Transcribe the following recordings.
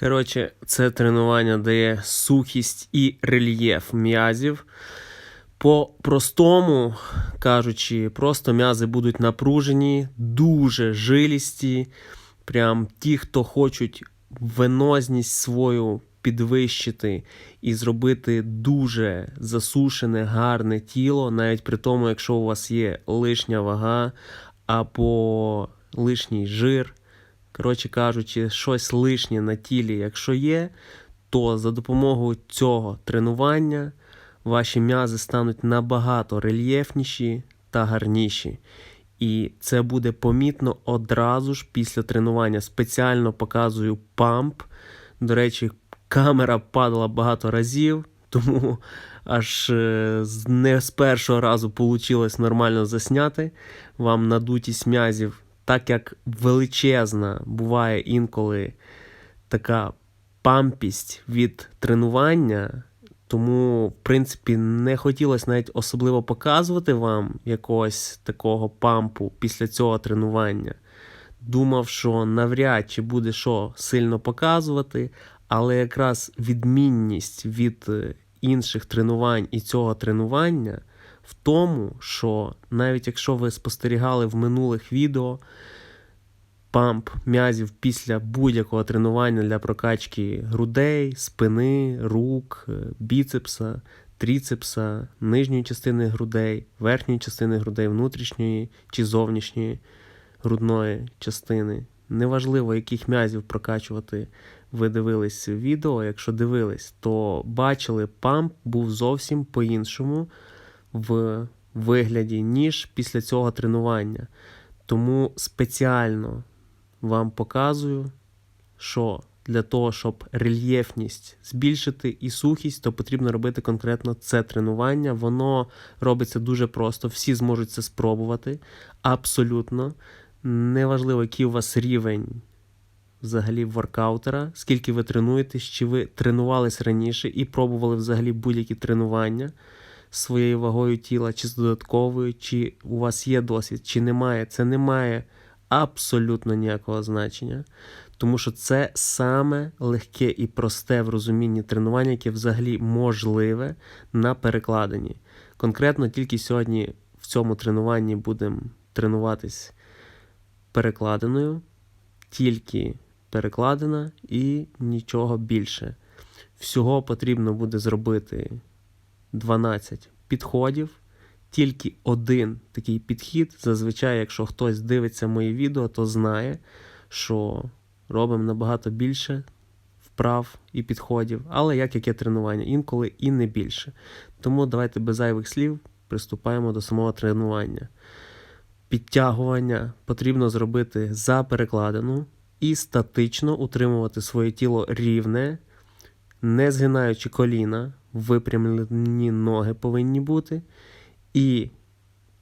Коротше, це тренування дає сухість і рельєф м'язів. По-простому кажучи, просто м'язи будуть напружені, дуже жилісті. Прям ті, хто хочуть венозність свою підвищити і зробити дуже засушене, гарне тіло, навіть при тому, якщо у вас є лишня вага або лишній жир. Коротше кажучи, щось лишнє на тілі, якщо є, то за допомогою цього тренування ваші м'язи стануть набагато рельєфніші та гарніші. І це буде помітно одразу ж після тренування. Спеціально показую памп. До речі, камера падала багато разів, тому аж е, не з першого разу вийшло нормально засняти вам надутість м'язів, так як величезна буває інколи така пампість від тренування. Тому, в принципі, не хотілося навіть особливо показувати вам якогось такого пампу після цього тренування. Думав, що навряд чи буде що сильно показувати, але якраз відмінність від е, інших тренувань і цього тренування в тому, що навіть якщо ви спостерігали в минулих відео, памп м'язів після будь-якого тренування для прокачки грудей, спини, рук, е, біцепса, тріцепса, нижньої частини грудей, верхньої частини грудей, внутрішньої чи зовнішньої грудної частини. Неважливо, яких м'язів прокачувати ви дивились відео. Якщо дивились, то бачили, памп був зовсім по-іншому в вигляді, ніж після цього тренування. Тому спеціально вам показую, що для того, щоб рельєфність збільшити і сухість, то потрібно робити конкретно це тренування. Воно робиться дуже просто, всі зможуть це спробувати. Абсолютно. Неважливо, який у вас рівень взагалі воркаутера, скільки ви тренуєтесь, чи ви тренувались раніше і пробували взагалі будь-які тренування своєю вагою тіла, чи з додатковою, чи у вас є досвід, чи немає. Це не має абсолютно ніякого значення. Тому що це саме легке і просте в розумінні тренування, яке взагалі можливе на перекладенні. Конкретно тільки сьогодні в цьому тренуванні будемо тренуватись перекладиною, тільки перекладина і нічого більше. Всього потрібно буде зробити 12 підходів. Тільки один такий підхід. Зазвичай, якщо хтось дивиться мої відео, то знає, що робимо набагато більше вправ і підходів, але як яке тренування, інколи і не більше. Тому давайте без зайвих слів приступаємо до самого тренування. Підтягування потрібно зробити за перекладину і статично утримувати своє тіло рівне, не згинаючи коліна, випрямлені ноги повинні бути. І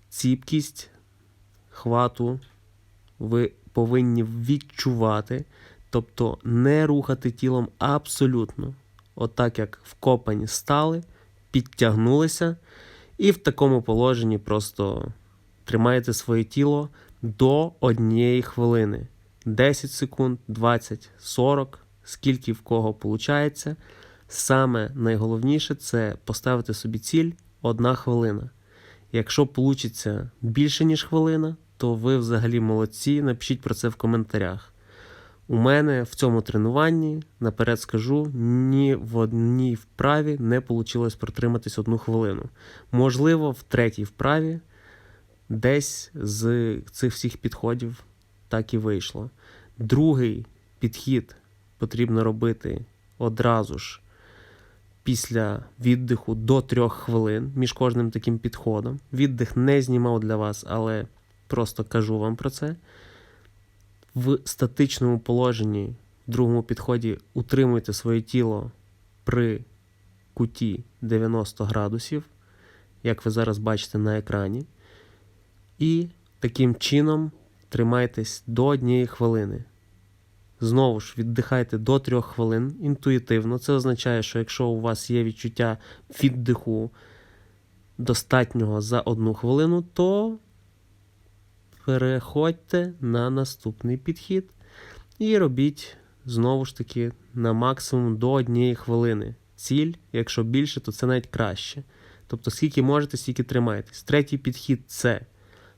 ціпкість хвату ви повинні відчувати, тобто не рухати тілом абсолютно. Отак, як вкопані стали, підтягнулися, і в такому положенні просто тримаєте своє тіло до однієї хвилини. 10 секунд, 20, 40, скільки в кого виходить. Саме найголовніше це поставити собі ціль одна хвилина. Якщо вийде більше, ніж хвилина, то ви взагалі молодці. Напишіть про це в коментарях. У мене в цьому тренуванні, наперед скажу, ні в одній вправі не вийшло протриматись одну хвилину. Можливо, в третій вправі десь з цих всіх підходів так і вийшло. Другий підхід потрібно робити одразу ж після віддиху до 3 хвилин між кожним таким підходом. Віддих не знімав для вас, але просто кажу вам про це. В статичному положенні, в другому підході, утримуйте своє тіло при куті 90 градусів, як ви зараз бачите на екрані. І таким чином тримайтесь до однієї хвилини. Знову ж віддихайте до 3 хвилин інтуїтивно. Це означає, що якщо у вас є відчуття віддиху достатнього за одну хвилину, то переходьте на наступний підхід і робіть знову ж таки на максимум до однієї хвилини. Ціль, якщо більше, то це навіть краще. Тобто, скільки можете, стільки тримайтесь. Третій підхід це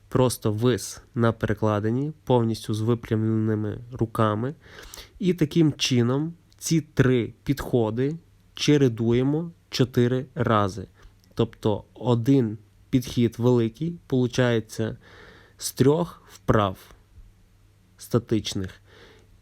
просто вис на перекладині, повністю з випрямленими руками. І таким чином ці три підходи чередуємо чотири рази. Тобто один підхід великий, виходить, з трьох вправ статичних.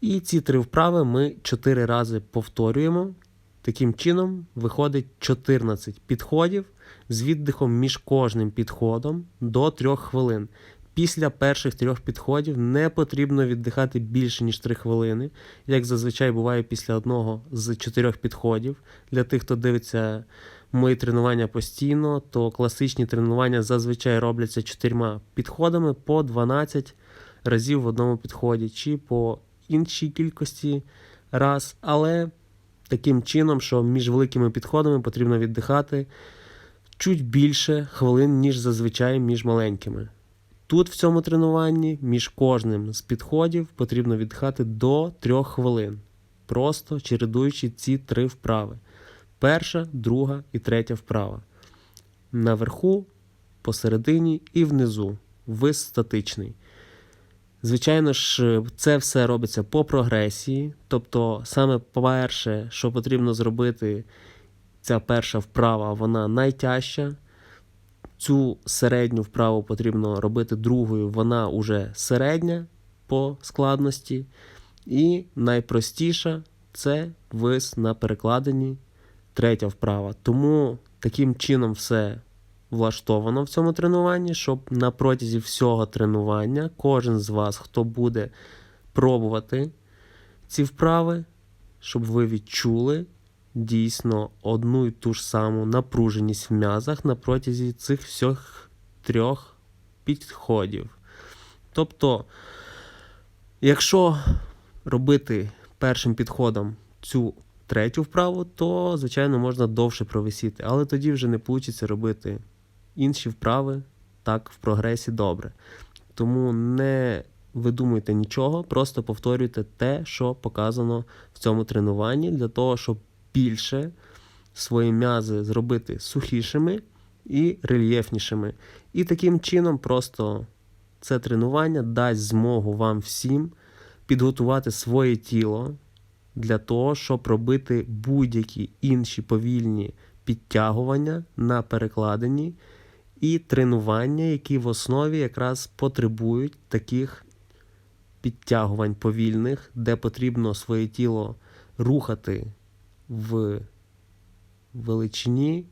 І ці три вправи ми 4 рази повторюємо. Таким чином, виходить 14 підходів з віддихом між кожним підходом до 3 хвилин. Після перших трьох підходів не потрібно віддихати більше, ніж 3 хвилини, як зазвичай буває після одного з чотирьох підходів. Для тих, хто дивиться мої тренування постійно, то класичні тренування зазвичай робляться чотирма підходами по 12 разів в одному підході, чи по іншій кількості раз, але таким чином, що між великими підходами потрібно віддихати чуть більше хвилин, ніж зазвичай між маленькими. Тут в цьому тренуванні між кожним з підходів потрібно віддихати до 3 хвилин, просто чередуючи ці три вправи. Перша, друга і третя вправа. Наверху, посередині і внизу. Вис статичний. Звичайно ж, це все робиться по прогресії. Тобто, саме перше, що потрібно зробити, ця перша вправа, вона найтяжча. Цю середню вправу потрібно робити другою, вона уже середня по складності. І найпростіша це вис на перекладині, третя вправа. Тому таким чином все влаштовано в цьому тренуванні, щоб на протязі всього тренування кожен з вас, хто буде пробувати ці вправи, щоб ви відчули дійсно одну і ту ж саму напруженість в м'язах на протязі цих всіх трьох підходів. Тобто, якщо робити першим підходом цю третю вправу, то, звичайно, можна довше провисіти, але тоді вже не вийде робити інші вправи так в прогресі добре. Тому не видумуйте нічого, просто повторюйте те, що показано в цьому тренуванні, для того, щоб більше свої м'язи зробити сухішими і рельєфнішими. І таким чином просто це тренування дасть змогу вам всім підготувати своє тіло для того, щоб робити будь-які інші повільні підтягування на перекладині і тренування, які в основі якраз потребують таких підтягувань повільних, де потрібно своє тіло рухати в величині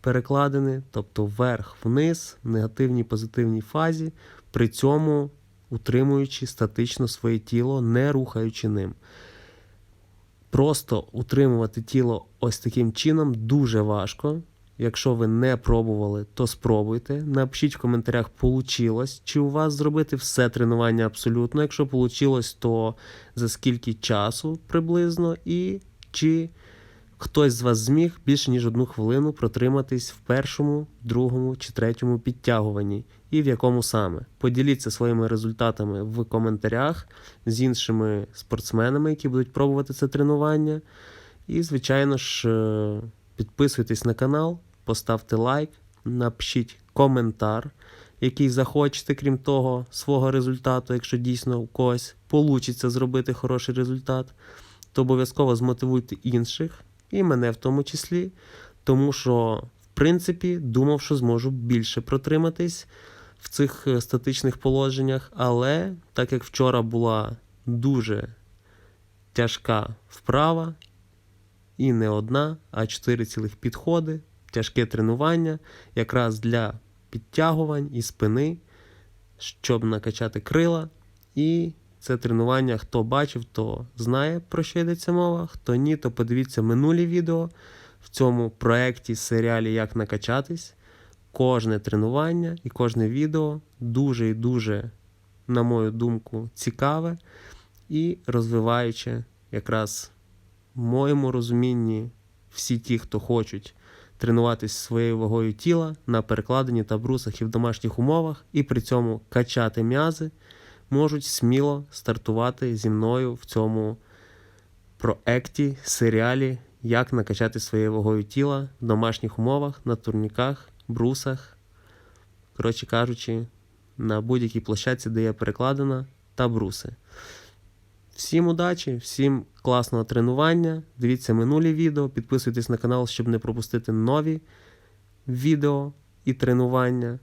перекладини, тобто вверх-вниз, в негативній позитивній фазі, при цьому утримуючи статично своє тіло, не рухаючи ним. Просто утримувати тіло ось таким чином дуже важко. Якщо ви не пробували, то спробуйте. Напишіть в коментарях, вийшло, чи у вас зробити все тренування абсолютно. Якщо вийшло, то за скільки часу приблизно, і чи хтось з вас зміг більше ніж одну хвилину протриматись в першому, другому чи третьому підтягуванні, і в якому саме. Поділіться своїми результатами в коментарях з іншими спортсменами, які будуть пробувати це тренування. І, звичайно ж, е, підписуйтесь на канал, поставте лайк, напишіть коментар, який захочете, крім того, свого результату, якщо дійсно у когось вийде зробити хороший результат, то обов'язково змотивуйте інших і мене в тому числі, тому що, в принципі, думав, що зможу більше протриматись в цих е, статичних положеннях, але так як вчора була дуже тяжка вправа, і не одна, а чотири цілих підходи, тяжке тренування, якраз для підтягувань і спини, щоб накачати крила. І це тренування, хто бачив, то знає, про що йдеться мова. Хто ні, то подивіться минулі відео в цьому проєкті, серіалі Як накачатись. Кожне тренування і кожне відео дуже і дуже, на мою думку, цікаве і розвиваюче якраз в моєму розумінні всі ті, хто хочуть тренуватися своєю вагою тіла на перекладині та брусах і в домашніх умовах, і при цьому качати м'язи можуть сміло стартувати зі мною в цьому проекті, серіалі, як накачати своєю вагою тіла в домашніх умовах, на турніках, брусах. Коротше кажучи, на будь-якій площадці, де є перекладина та бруси. Всім удачі, всім класного тренування. Дивіться минулі відео, підписуйтесь на канал, щоб не пропустити нові відео і тренування.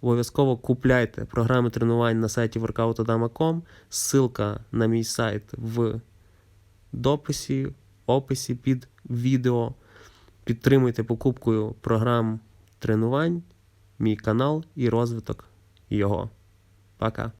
Обов'язково купляйте програми тренувань на сайті workoutodama.com. Ссылка на мій сайт в дописі, описі під відео. Підтримуйте покупкою програм тренувань, мій канал і розвиток його. Пока.